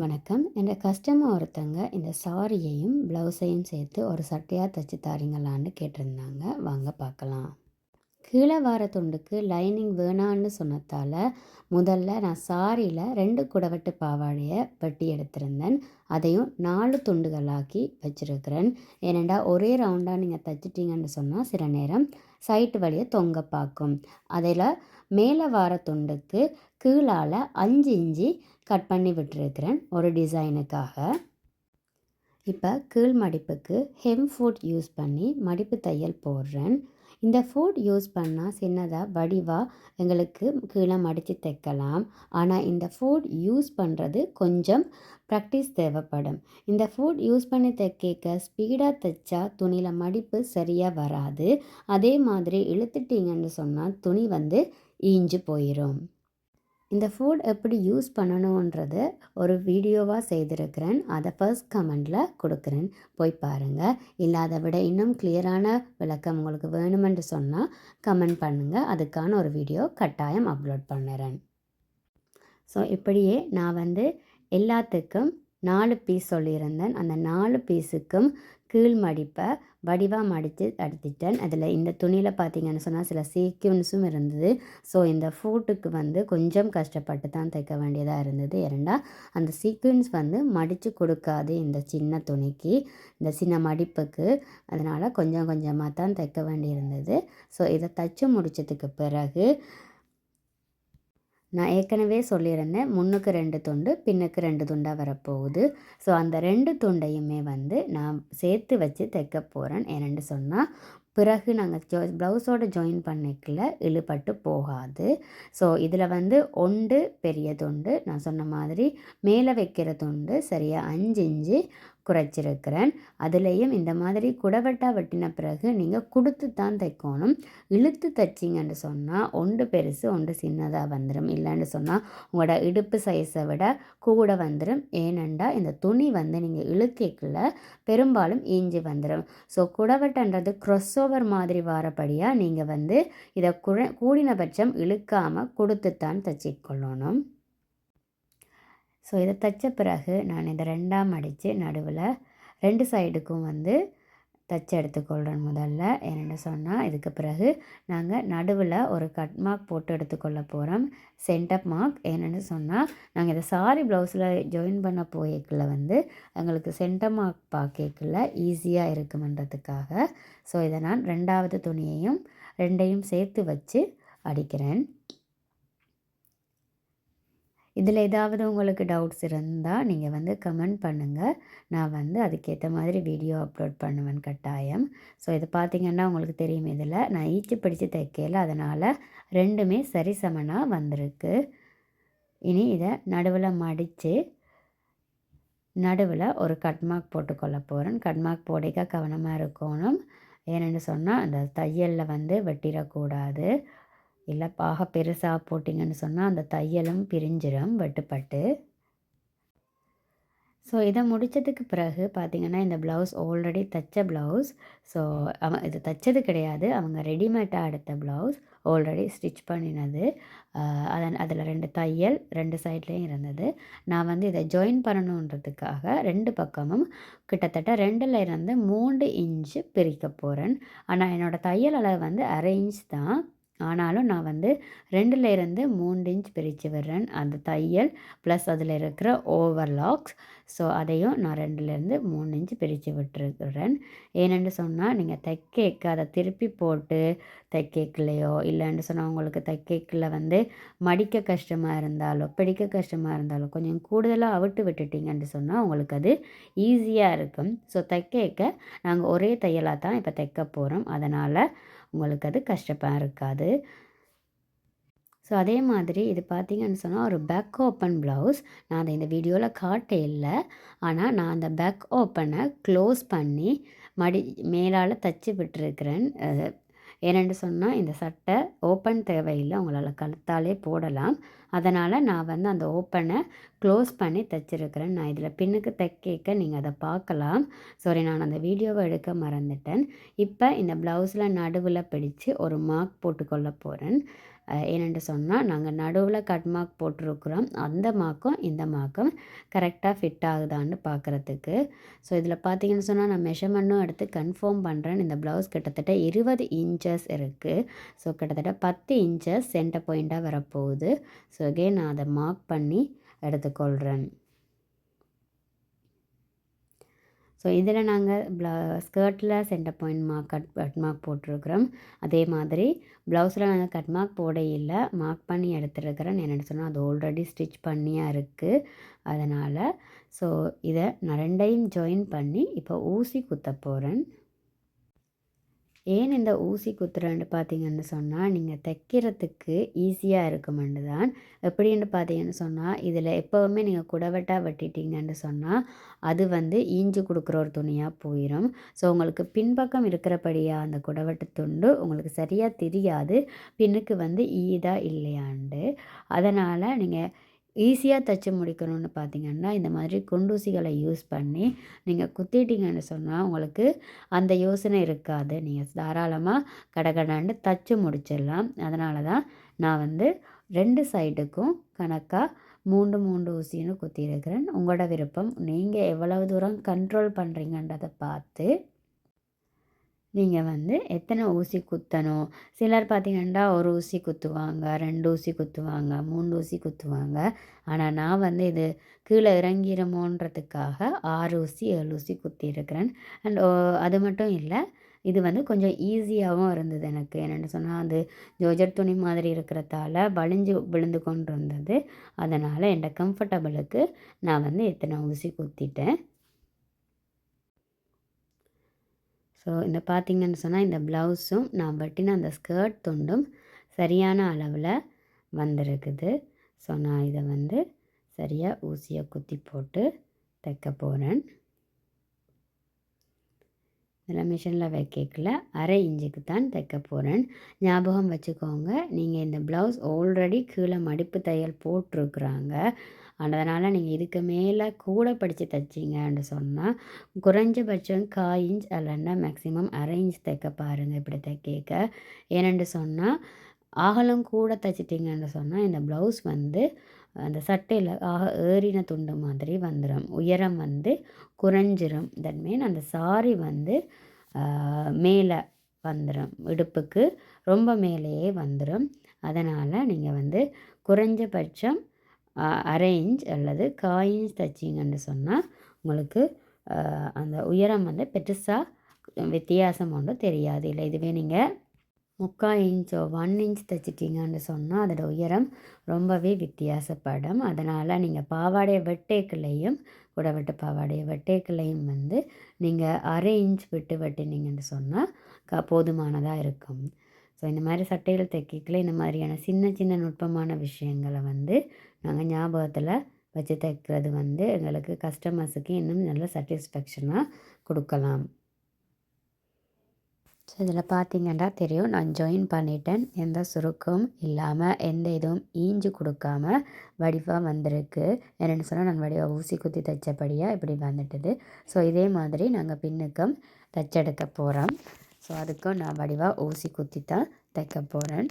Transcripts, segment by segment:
வணக்கம். என்ற கஸ்டமர் ஒருத்தங்க இந்த சாரியையும் ப்ளவுஸையும் சேர்த்து ஒரு சட்டையாக தைச்சி தாரீங்களான்னு கேட்டிருந்தாங்க. வாங்க பார்க்கலாம். கீழே வார துண்டுக்கு லைனிங் வேணான்னு சொன்னதால் முதல்ல நான் சாரியில் ரெண்டு குடவட்டு பாவாடையை வெட்டி எடுத்திருந்தேன். அதையும் நாலு துண்டுகளாக்கி வச்சுருக்கிறேன். ஏனெண்டா ஒரே ரவுண்டாக நீங்கள் தைச்சிட்டிங்கன்னு சொன்னால் சில நேரம் சைட்டு வழியை தொங்க பார்க்கும். அதில் மேலே வார துண்டுக்கு கீழால் அஞ்சு இஞ்சி கட் பண்ணி விட்டுருக்கிறேன் ஒரு டிசைனுக்காக. இப்போ கீழ் மடிப்புக்கு ஹெம் ஃபுட் யூஸ் பண்ணி மடிப்பு தையல் போடுறேன். இந்த ஃபுட் யூஸ் பண்ணால் சின்னதாக வடிவாக எங்களுக்கு கீழே மடித்து தைக்கலாம். ஆனால் இந்த ஃபுட் யூஸ் பண்ணுறது கொஞ்சம் ப்ராக்டிஸ் தேவைப்படும். இந்த ஃபுட் யூஸ் பண்ணி தைக்க ஸ்பீடாக தைச்சா துணியில் மடிப்பு சரியாக வராது. அதே மாதிரி இழுத்துட்டிங்கன்னு சொன்னால் துணி வந்து ஈஞ்சு போயிடும் இந்த ஃபுட் எப்படி யூஸ் பண்ணணுன்றது ஒரு வீடியோவாக செய்திருக்கிறேன். அதை ஃபர்ஸ்ட் கமெண்டில் கொடுக்குறேன். போய் பாருங்கள் இல்லாத விட இன்னும் கிளியரான விளக்கம் உங்களுக்கு வேணுமென்று சொன்னால் கமெண்ட் பண்ணுங்கள் அதுக்கான ஒரு வீடியோ கட்டாயம் அப்லோட் பண்ணுறேன். ஸோ இப்படியே நான் வந்து எல்லாத்துக்கும் நாலு பீஸ் சொல்லியிருந்தேன். அந்த நாலு பீஸுக்கும் கீழ் மடிப்பை வடிவாக மடித்து அடுத்துட்டேன் அதில் இந்த துணியில் பார்த்திங்கன்னு சொன்னால் சில சீக்வன்ஸும் இருந்தது. ஸோ இந்த ஃபூட்டுக்கு வந்து கொஞ்சம் கஷ்டப்பட்டு தான் தைக்க வேண்டியதாக இருந்தது. இரண்டா அந்த சீக்வன்ஸ் வந்து மடித்து கொடுக்காது இந்த சின்ன துணிக்கு இந்த சின்ன மடிப்புக்கு. அதனால் கொஞ்சம் கொஞ்சமாக தான் தைக்க வேண்டியிருந்தது. ஸோ இதை தைச்சு முடித்ததுக்கு பிறகு நான் ஏற்கனவே சொல்லியிருந்தேன் முன்னுக்கு ரெண்டு துண்டு பின்னுக்கு ரெண்டு துண்டாக வரப்போகுது. ஸோ அந்த ரெண்டு துண்டையுமே வந்து நான் சேர்த்து வச்சு தைக்க போகிறேன் ஏனென்று சொன்னால் பிறகு நாங்கள் ஜோ ப்ளவுஸோடு ஜாயின் பண்ணிக்கல இழுபட்டு போகாது. ஸோ இதில் வந்து ஒன்று பெரிய துண்டு நான் சொன்ன மாதிரி மேலே வைக்கிற துண்டு சரியாக அஞ்சு இஞ்சு குறைச்சிருக்கிறேன். அதுலேயும் இந்த மாதிரி குடவட்டா வெட்டின பிறகு நீங்கள் கொடுத்து தான் தைக்கணும். இழுத்து தைச்சிங்கன்னு சொன்னால் ஒன்று பெருசு ஒன்று சின்னதாக வந்துடும். இல்லைன்னு சொன்னால் உங்களோட இடுப்பு சைஸை விட கூட வந்துடும். ஏனெண்டா இந்த துணி வந்து நீங்கள் இழுக்கக்குள்ள பெரும்பாலும் ஈஞ்சு வந்துடும். ஸோ குடவட்டன்றது க்ரொஸ்ஸோ ஓவர் மாதிரி வாரப்படியாக நீங்கள் வந்து இதை குழ கூடினபட்சம் இழுக்காமல் கொடுத்துத்தான் தச்சிக்கொள்ளணும். ஸோ இதை தைச்ச பிறகு நான் இதை ரெண்டாம் அடித்து நடுவில் ரெண்டு சைடுக்கும் வந்து தச்சு எடுத்துக்கொள்கிறேன் முதல்ல. என்னென்னு சொன்னால் இதுக்கு பிறகு நாங்கள் நடுவில் ஒரு கட் மார்க் போட்டு எடுத்துக்கொள்ள போகிறோம் சென்டப் மார்க் என்னென்னு சொன்னால் நாங்கள் இதை சாரி ப்ளவுஸில் ஜாயின் பண்ண போய்க்குள்ள வந்து எங்களுக்கு சென்டப் மார்க் பார்க்கல ஈஸியாக இருக்குமன்றதுக்காக ஸோ இதை நான் ரெண்டாவது துணியையும் ரெண்டையும் சேர்த்து வச்சு அடிக்கிறேன். இதில் ஏதாவது உங்களுக்கு டவுட்ஸ் இருந்தால் நீங்கள் வந்து கமெண்ட் பண்ணுங்கள் நான் வந்து அதுக்கேற்ற மாதிரி வீடியோ அப்லோட் பண்ணுவேன் கட்டாயம். ஸோ இது பார்த்திங்கன்னா உங்களுக்கு தெரியும் இதில். நான் ஈச்சு பிடிச்சி தைக்கல. அதனால் ரெண்டுமே சரிசமனாக வந்திருக்கு. இனி இதை நடுவில் மடித்து நடுவில் ஒரு கட்மார்க் போட்டுக்கொள்ள போகிறேன் கட்மார்க் போடைக்க போடிக்க கவனமாக இருக்கணும். ஏன்னு சொன்னால் அந்த தையலில் வந்து வெட்டிடக்கூடாது. இல்லை பாக பெருசாக போட்டிங்கன்னு சொன்னால் அந்த தையலும் பிரிஞ்சிடும் வெட்டுப்பட்டு. ஸோ இதை முடித்ததுக்கு பிறகு பார்த்திங்கன்னா இந்த ப்ளவுஸ் ஆல்ரெடி தைச்ச ப்ளவுஸ் ஸோ அவன் இது தைச்சது கிடையாது. அவங்க ரெடிமேடாக எடுத்த ப்ளவுஸ் ஆல்ரெடி ஸ்டிச் பண்ணினது. அதன் அதில் ரெண்டு தையல் ரெண்டு சைட்லேயும் இருந்தது. நான் வந்து இதை ஜாயின் பண்ணணுன்றதுக்காக ரெண்டு பக்கமும் கிட்டத்தட்ட ரெண்டில் இருந்து மூன்று இன்ச்சு பிரிக்க போகிறேன் ஆனால் என்னோடய தையல் அளவு வந்து அரை இன்ச் தான். ஆனாலும் நான் வந்து ரெண்டுலேருந்து மூணு இன்ச் பிரித்து விடுறேன். அந்த தையல் ப்ளஸ் அதில் இருக்கிற ஓவர்லாக்ஸ் ஸோ அதையும் நான் ரெண்டுலேருந்து மூணு இன்ச் பிரித்து விட்டுருக்குறேன் ஏனென்று சொன்னால் நீங்கள் தைக்கேக்கு அதை திருப்பி போட்டு தைக்கலையோ இல்லைன்னு சொன்னால் உங்களுக்கு தைக்கேக்கில் வந்து மடிக்க கஷ்டமாக இருந்தாலோ பிடிக்க கஷ்டமாக இருந்தாலோ கொஞ்சம் கூடுதலாக அவிட்டு விட்டுட்டிங்கன்னு சொன்னால் உங்களுக்கு அது ஈஸியாக இருக்கும். ஸோ தைக்கேக்க நாங்கள் ஒரே தையலாக தான் இப்போ தைக்க போகிறோம் அதனால் உங்களுக்கு அது கஷ்டப்பாக இருக்காது. ஸோ அதே மாதிரி இது பார்த்திங்கன்னு சொன்னால் ஒரு பேக் ஓப்பன் ப்ளவுஸ் நான் அதை இந்த வீடியோவில் காட்ட இல்லை. ஆனால் நான் அந்த பேக் ஓப்பனை க்ளோஸ் பண்ணி மடி மேலால் தச்சு விட்டுருக்கிறேன். ஏனென்று சொன்னால் இந்த சட்டை ஓப்பன் தேவையில்லை. உங்களால் கழுத்தாலே போடலாம். அதனால் நான் வந்து அந்த ஓப்பனை க்ளோஸ் பண்ணி தைச்சிருக்கிறேன். நான் இதில் பின்னுக்கு தைக்க நீங்கள் அதை பார்க்கலாம். சாரி நான் அந்த வீடியோவை எடுக்க மறந்துட்டேன். இப்போ இந்த ப்ளவுஸில் நடுவில் பிடிச்சு ஒரு மார்க் போட்டுக்கொள்ள போகிறேன் ஏனென்று சொன்னால் நாங்கள் நடுவில் கட் மார்க் போட்டிருக்கிறோம். அந்த மார்க்கும் இந்த மார்க்கும் கரெக்டாக ஃபிட் ஆகுதான்னு பார்க்குறதுக்கு ஸோ இதில் பார்த்தீங்கன்னு சொன்னால் நான் மெஷர்மெண்ட்டும் எடுத்து கன்ஃபார்ம் பண்ணுறேன் இந்த ப்ளவுஸ் கிட்டத்தட்ட இருபது இன்ச்சஸ் இருக்குது ஸோ கிட்டத்தட்ட பத்து இன்ச்சஸ் சென்டர் பாயிண்ட்டாக வரப்போகுது. ஸோ அகெயின் நான் அதை மார்க் பண்ணி எடுத்துக்கொள்கிறேன் ஸோ இதில் நாங்கள் ப்ள ஸ்கர்ட்டில் center point mark cut cut mark போட்டிருக்கிறோம். அதே மாதிரி ப்ளவுஸில் நாங்கள் கட் மார்க் போட இல்லை. மார்க் பண்ணி எடுத்துருக்கிறேன் என்னென்னு சொன்னால் அது ஆல்ரெடி ஸ்டிச் பண்ணியாக இருக்குது அதனால் ஸோ இதை நான் ரெண்டையும் ஜாயின் பண்ணி இப்போ ஊசி குத்த போகிறேன் ஏன் இந்த ஊசி குத்துறேன்னு பார்த்தீங்கன்னு சொன்னால் நீங்கள் தைக்கிறதுக்கு ஈஸியாக இருக்குமெண்டு தான் எப்படின்னு பார்த்தீங்கன்னு சொன்னால் இதில் எப்போவுமே நீங்கள் குடவட்டாக வெட்டிட்டீங்கன்னு சொன்னால் அது வந்து ஈஞ்சு கொடுக்குற ஒரு துணியாக போயிடும் ஸோ உங்களுக்கு பின்பக்கம் இருக்கிறபடியாக அந்த குடவட்டு துண்டு உங்களுக்கு சரியாக தெரியாது. பின்னுக்கு வந்து ஈதா இல்லையாண்டு. அதனால் நீங்கள் ஈஸியாக தைச்சி முடிக்கணும்னு பார்த்தீங்கன்னா இந்த மாதிரி குண்டூசிகளை யூஸ் பண்ணி நீங்கள் குத்திட்டீங்கன்னு சொன்னால் உங்களுக்கு அந்த யோசனை இருக்காது. நீங்கள் தாராளமாக கடகடான்னு தச்சு முடிச்சிடலாம். அதனால தான் நான் வந்து ரெண்டு சைடுக்கும் கணக்காக மூன்று மூன்று ஊசின்னு குத்திருக்கிறேன். உங்களோட விருப்பம். நீங்கள் எவ்வளவு தூரம் கண்ட்ரோல் பண்ணுறீங்கன்றதை பார்த்து நீங்கள் வந்து எத்தனை ஊசி குத்தணும்? சிலர் பார்த்திங்கன்னா ஒரு ஊசி குத்துவாங்க ரெண்டு ஊசி குத்துவாங்க மூணு ஊசி குத்துவாங்க. ஆனால் நான் வந்து இது கீழே இறங்கிடுமோன்றதுக்காக ஆறு ஊசி ஏழு ஊசி குத்திருக்கிறேன் அண்ட் அது மட்டும் இல்லை இது வந்து கொஞ்சம் ஈஸியாகவும் இருந்தது எனக்கு. என்னென்னு சொன்னால் அது ஜோஜர் துணி மாதிரி இருக்கிறதால வலிஞ்சு விழுந்து கொண்டு இருந்தது அதனால் என் கம்ஃபர்டபுளுக்கு நான் வந்து எத்தனை ஊசி குத்திட்டேன். ஸோ இந்த பார்த்திங்கன்னு சொன்னால் இந்த ப்ளவுஸும் நான் வெட்டின அந்த ஸ்கர்ட் துண்டும் சரியான அளவில் வந்திருக்குது. ஸோ நான் இதை வந்து சரியாக ஊசியை குத்தி போட்டு தைக்க போகிறேன் இதில் மிஷினில் வைக்கல அரை இன்ச்சுக்கு தான் தைக்க போகிறேன் ஞாபகம் வச்சுக்கோங்க நீங்கள் இந்த ப்ளவுஸ் ஆல்ரெடி கீழே மடிப்பு தையல் போட்டிருக்குறாங்க. அதனால் நீங்கள் இதுக்கு மேலே கூட படித்து தைச்சிங்கன்னு சொன்னால் குறைஞ்சபட்சம் காய் இன்ச் அல்லன்னா மேக்ஸிமம் அரை இன்ச் தைக்க பாருங்கள் இப்படி தைக்க ஏனென்று சொன்னால் ஆகலம் கூட தைச்சிட்டிங்கன்னு சொன்னால் இந்த ப்ளவுஸ் வந்து அந்த சட்டையில் ஆக ஏறின துண்டு மாதிரி வந்துடும் உயரம் வந்து குறைஞ்சிரும். தட் மீன் அந்த சாரி வந்து மேலே வந்துடும் இடுப்புக்கு ரொம்ப மேலேயே வந்துடும் அதனால் நீங்கள் வந்து குறைஞ்சபட்சம் அரை இன்ச் அல்லது காய் இன்ச் தைச்சிங்கன்னு சொன்னால் உங்களுக்கு அந்த உயரம் வந்து பெருசாக வித்தியாசம் ஒன்றும் தெரியாது. இல்லை இதுவே நீங்கள் முக்கால் இன்ச்சோ ஒன் இன்ச் தைச்சிட்டிங்கன்னு சொன்னால் அதோட உயரம் ரொம்பவே வித்தியாசப்படும். அதனால் நீங்கள் பாவாடைய வெட்டேக்கிலையும் கூட விட்டு பாவாடைய வெட்டேக்கிலையும் வந்து நீங்கள் அரை இன்ச் விட்டு வெட்டினீங்கன்னு சொன்னால் க போதுமானதாக இருக்கும். ஸோ இந்த மாதிரி சட்டைகள் தைக்கல இந்த மாதிரியான சின்ன சின்ன நுட்பமான விஷயங்களை வந்து நாங்கள் ஞாபகத்தில் வச்சு தைக்கிறது வந்து எங்களுக்கு கஸ்டமர்ஸுக்கு இன்னும் நல்ல சாட்டிஸ்ஃபேக்ஷனாக கொடுக்கலாம். ஸோ இதில் பார்த்தீங்கன்னா தெரியும். நான் ஜாயின் பண்ணிட்டேன். எந்த சுருக்கமும் இல்லாமல் எந்த இதுவும் ஈஞ்சு கொடுக்காம வடிவாக வந்திருக்கு. என்னென்னு சொன்னால் நான் வடிவாக ஊசி குத்தி தைச்சபடியாக இப்படி வந்துட்டுது. ஸோ இதே மாதிரி நாங்கள் பின்னுக்கும் தைச்செடுக்க போகிறோம் ஸோ அதுக்கும் நான் வடிவாக ஊசி குத்தி தான் தைக்க போகிறேன்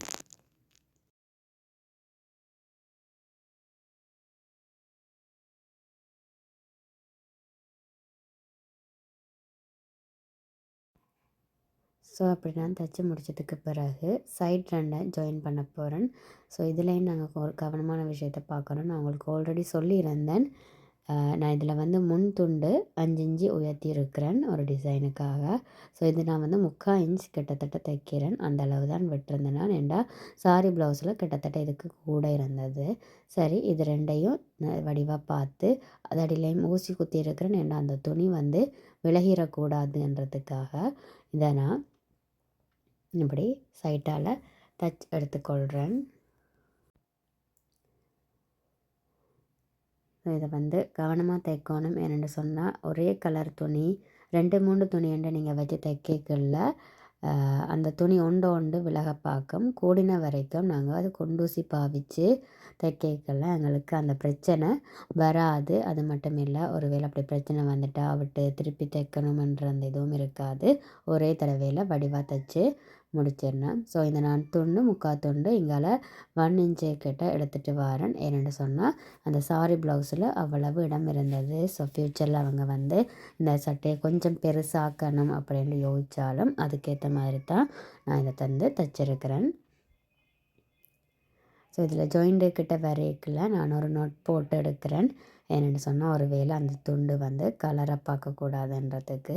ஸோ அப்படி நான் தைச்சி முடிச்சதுக்கு பிறகு சைட் ரெண்டை ஜாயின் பண்ண போகிறேன் ஸோ இதுலேயும் நாங்கள் ஒரு கவனமான விஷயத்த பார்க்குறோம் நான் உங்களுக்கு ஆல்ரெடி சொல்லியிருந்தேன். நான் இதில் வந்து முன் துண்டு அஞ்சு இஞ்சி உயர்த்தி இருக்கிறேன் ஒரு டிசைனுக்காக ஸோ இது நான் வந்து முக்கால் இன்ச் கிட்டத்தட்ட தைக்கிறேன். அந்த அளவு தான் விட்டுருந்தேன் நான். ஏண்டா சாரி ப்ளவுஸில் கிட்டத்தட்ட இதுக்கு கூட இருந்தது. சரி இது ரெண்டையும் வடிவாக பார்த்து அதடியிலையும் ஊசி குத்தி இருக்கிறேன் ஏண்டா அந்த துணி வந்து விலகிடக்கூடாதுன்றதுக்காக இதை நான் இப்படி சைட்டால் தச் எடுத்துக்கொள்கிறேன் இதை வந்து கவனமாக தைக்கணும் என்னென்னு சொன்னால் ஒரே கலர் துணி ரெண்டு மூணு துணி நீங்கள் வச்சு தைக்கல அந்த துணி ஒன்று ஒன்று விலக பார்க்கும் கூடின வரைக்கும் நாங்கள் அது கொண்டூசி பாவித்து தைக்கல எங்களுக்கு அந்த பிரச்சனை வராது. அது மட்டும் இல்லை ஒரு வேளை அப்படி பிரச்சனை வந்துட்டால் விட்டு திருப்பி தைக்கணுமன்ற அந்த இதுவும் இருக்காது. ஒரே தடவையில் வடிவாக தைச்சி முடிச்சிடணும். ஸோ இந்த நான் துண்டு முக்கால் துண்டு இங்கால ஒன் இன்ச்சு கிட்ட எடுத்துகிட்டு வரேன். ஏன்னு சொன்னால் அந்த சாரி ப்ளவுஸில் அவ்வளவு இடம் இருந்தது. ஸோ ஃப்யூச்சரில் அவங்க வந்து இந்த சட்டையை கொஞ்சம் பெருசாக்கணும் அப்படின்னு யோசித்தாலும் அதுக்கேற்ற மாதிரி தான் நான் இதை தந்து தைச்சிருக்கிறேன். ஸோ இதில் ஜாயிண்ட்டு கிட்ட வரைக்குள்ள நான் ஒரு நோட் போட்டு எடுக்கிறேன். என்னென்னு சொன்னால் ஒரு வேளை அந்த துண்டு வந்து கலராக பார்க்கக்கூடாதுன்றதுக்கு.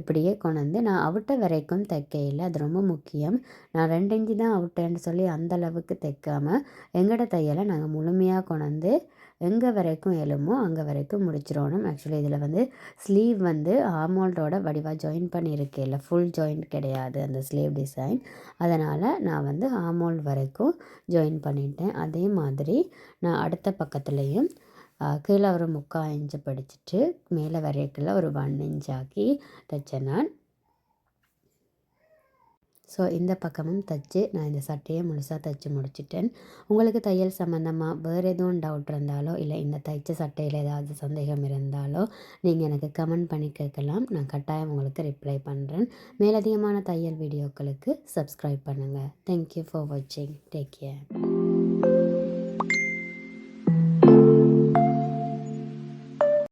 இப்படியே கொண்டு வந்து நான் அவுட்ட வரைக்கும் தைக்கையில் அது ரொம்ப முக்கியம். நான் ரெண்டு இஞ்சி தான் அவுட்டேன்னு சொல்லி அந்த அளவுக்கு தைக்காமல் எங்களோட தையலை நாங்கள் முழுமையாக கொண்டு வந்து எங்கே வரைக்கும் எழுமோ அங்கே வரைக்கும் முடிச்சிடணும் ஆக்சுவலி இதில் வந்து ஸ்லீவ் வந்து ஆமோல்டோட வடிவாக ஜாயின் பண்ணியிருக்கேன். ஃபுல் ஜாயிண்ட் கிடையாது அந்த ஸ்லீவ் டிசைன் அதனால் நான் வந்து ஆமோல் வரைக்கும் ஜாயின் பண்ணிட்டேன். அதே மாதிரி நான் அடுத்த பக்கத்துலேயும் கீழே ஒரு முக்கால் இன்ச்சு படிச்சுட்டு மேலே வரைக்குள்ள ஒரு ஒன் இன்ச் ஆக்கி தைச்சேன் நான். ஸோ இந்த பக்கமும் தைச்சி. நான் இந்த சட்டையை முழுசாக தைச்சி முடிச்சிட்டேன். உங்களுக்கு தையல் சம்மந்தமாக வேறு எதுவும் டவுட் இருந்தாலோ இல்லை இந்த தைச்ச சட்டையில் ஏதாவது சந்தேகம் இருந்தாலோ நீங்கள் எனக்கு கமெண்ட் பண்ணி கேட்கலாம். நான் கட்டாயம் உங்களுக்கு ரிப்ளை பண்ணுறேன் மேலதிகமான தையல் வீடியோக்களுக்கு சப்ஸ்கிரைப் பண்ணுங்கள் தேங்க்யூ ஃபார் வாட்சிங் டேக் கேர்